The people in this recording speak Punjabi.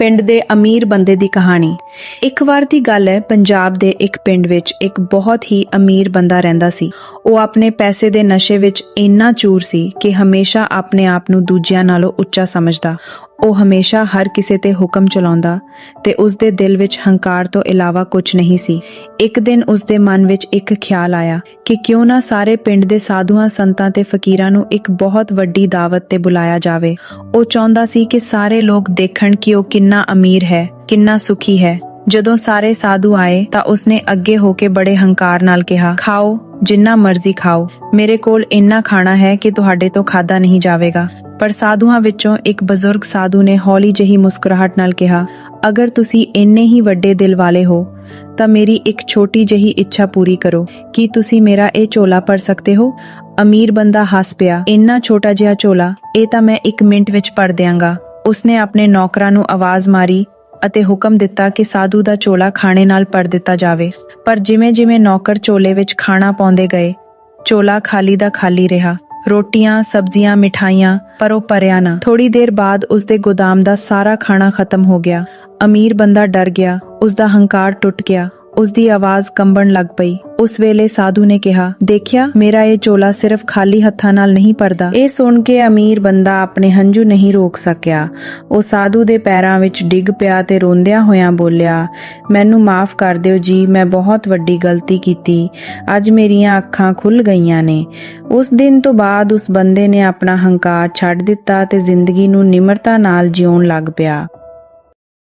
ਪਿੰਡ ਦੇ ਅਮੀਰ ਬੰਦੇ ਦੀ ਕਹਾਣੀ। ਇੱਕ ਵਾਰ ਦੀ ਗੱਲ ਹੈ, ਪੰਜਾਬ ਦੇ ਇੱਕ ਪਿੰਡ ਵਿੱਚ ਇੱਕ ਬਹੁਤ ਹੀ ਅਮੀਰ ਬੰਦਾ ਰਹਿੰਦਾ ਸੀ। ਉਹ ਆਪਣੇ ਪੈਸੇ ਦੇ ਨਸ਼ੇ ਵਿੱਚ ਇੰਨਾ ਚੂਰ ਸੀ ਕਿ ਹਮੇਸ਼ਾ ਆਪਣੇ ਆਪ ਨੂੰ ਦੂਜਿਆਂ ਨਾਲੋਂ ਉੱਚਾ ਸਮਝਦਾ। ਉਹ ਹਮੇਸ਼ਾ ਹਰ ਕਿਸੇ ਤੇ ਹੁਕਮ ਚਲਾਉਂਦਾ ਤੇ ਉਸ ਦੇ ਦਿਲ ਵਿੱਚ ਹੰਕਾਰ ਤੋਂ ਇਲਾਵਾ ਕੁਝ ਨਹੀਂ ਸੀ। ਇੱਕ ਦਿਨ ਉਸ ਦੇ ਮਨ ਵਿੱਚ ਇੱਕ ਖਿਆਲ ਆਇਆ ਕਿ ਕਿਉਂ ਨਾ ਸਾਰੇ ਪਿੰਡ ਦੇ ਸਾਧੂਆਂ, ਸੰਤਾਂ ਤੇ ਫਕੀਰਾਂ ਨੂੰ ਇੱਕ ਬਹੁਤ ਵੱਡੀ ਦਾਵਤ ਤੇ ਬੁਲਾਇਆ ਜਾਵੇ। ਉਹ ਚਾਹੁੰਦਾ ਸੀ ਕਿ ਸਾਰੇ ਲੋਕ ਦੇਖਣ ਕਿ ਉਹ ਕਿੰਨਾ ਅਮੀਰ ਹੈ, ਕਿੰਨਾ ਸੁਖੀ ਹੈ। ਜਦੋਂ ਸਾਰੇ ਸਾਧੂ ਆਏ ਤਾਂ ਉਸਨੇ ਅੱਗੇ ਹੋ ਕੇ ਬੜੇ ਹੰਕਾਰ ਨਾਲ ਕਿਹਾ, ਖਾਓ, ਜਿੰਨਾ ਮਰਜ਼ੀ ਖਾਓ। ਮੇਰੇ ਕੋਲ ਇੰਨਾ ਖਾਣਾ ਹੈ ਕਿ ਤੁਹਾਡੇ ਤੋਂ ਖਾਦਾ ਨਹੀਂ ਜਾਵੇਗਾ। ਪਰ ਸਾਧੂਆਂ ਵਿੱਚੋਂ ਇੱਕ ਬਜ਼ੁਰਗ ਸਾਧੂ ਨੇ ਹੌਲੀ ਜਿਹੀ ਮੁਸਕਰਾਹਟ ਨਾਲ ਕਿਹਾ, ਅਗਰ ਤੁਸੀਂ ਇੰਨੇ ਹੀ ਵੱਡੇ ਦਿਲ ਵਾਲੇ ਹੋ, ਤਾਂ ਮੇਰੀ ਇੱਕ ਛੋਟੀ ਜਿਹੀ ਇੱਛਾ ਪੂਰੀ ਕਰੋ। ਕੀ ਤੁਸੀਂ ਮੇਰਾ ਇਹ ਝੋਲਾ ਭਰ ਸਕਦੇ ਹੋ? ਅਮੀਰ ਬੰਦਾ ਹੱਸ ਪਿਆ, ਇੰਨਾ ਛੋਟਾ ਜਿਹਾ ਝੋਲਾ, ਇਹ ਤਾਂ ਮੈਂ ਇੱਕ ਮਿੰਟ ਵਿੱਚ ਭਰ ਦਿਆਂਗਾ। ਉਸਨੇ ਆਪਣੇ ਨੌਕਰਾਂ ਨੂੰ ਆਵਾਜ਼ ਮਾਰੀ ਅਤੇ ਹੁਕਮ ਦਿੱਤਾ ਕਿ ਸਾਧੂ ਦਾ ਝੋਲਾ ਖਾਣੇ ਨਾਲ ਭਰ ਦਿੱਤਾ ਜਾਵੇ। ਪਰ ਜਿਵੇਂ-ਜਿਵੇਂ ਨੌਕਰ ਝੋਲੇ ਵਿੱਚ ਖਾਣਾ ਪਾਉਂਦੇ ਗਏ, ਝੋਲਾ ਖਾਲੀ ਦਾ ਖਾਲੀ ਰਿਹਾ। ਰੋਟੀਆਂ, ਸਬਜ਼ੀਆਂ, ਮਿਠਾਈਆਂ, ਪਰ ਉਹ ਭਰਿਆ ਨਾ। ਥੋੜੀ ਦੇਰ ਬਾਅਦ ਉਸ ਦੇ ਗੋਦਾਮ ਦਾ ਸਾਰਾ ਖਾਣਾ ਖਤਮ ਹੋ ਗਿਆ। ਅਮੀਰ ਬੰਦਾ ਡਰ ਗਿਆ। ਉਸ ਦਾ ਹੰਕਾਰ ਟੁੱਟ ਗਿਆ। ਉਸ ਦੀ ਆਵਾਜ਼ ਕੰਬਣ ਲੱਗ ਪਈ। ਉਸ ਵੇਲੇ ਸਾਧੂ ਨੇ ਕਿਹਾ, ਦੇਖਿਆ, ਮੇਰਾ ਇਹ ਚੋਲਾ ਸਿਰਫ ਖਾਲੀ ਹੱਥਾਂ ਨਾਲ ਨਹੀਂ ਭਰਦਾ। ਇਹ ਸੁਣ ਕੇ ਅਮੀਰ ਬੰਦਾ ਆਪਣੇ ਹੰਝੂ ਨਹੀਂ ਰੋਕ ਸਕਿਆ। ਉਹ ਸਾਧੂ ਦੇ ਪੈਰਾਂ ਵਿੱਚ ਡਿੱਗ ਪਿਆ ਤੇ ਰੋਂਦਿਆਂ ਹੋਇਆਂ ਬੋਲਿਆ, ਮੈਨੂੰ ਮਾਫ ਕਰ ਦਿਓ ਜੀ, ਮੈਂ ਬਹੁਤ ਵੱਡੀ ਗਲਤੀ ਕੀਤੀ। ਅੱਜ ਮੇਰੀਆਂ ਅੱਖਾਂ ਖੁੱਲ ਗਈਆਂ ਨੇ। ਉਸ ਦਿਨ ਤੋਂ ਬਾਅਦ ਉਸ ਬੰਦੇ ਨੇ ਆਪਣਾ ਹੰਕਾਰ ਛੱਡ ਦਿੱਤਾ ਤੇ ਜ਼ਿੰਦਗੀ ਨੂੰ ਨਿਮਰਤਾ ਨਾਲ ਜਿਉਣ ਲੱਗ ਪਿਆ।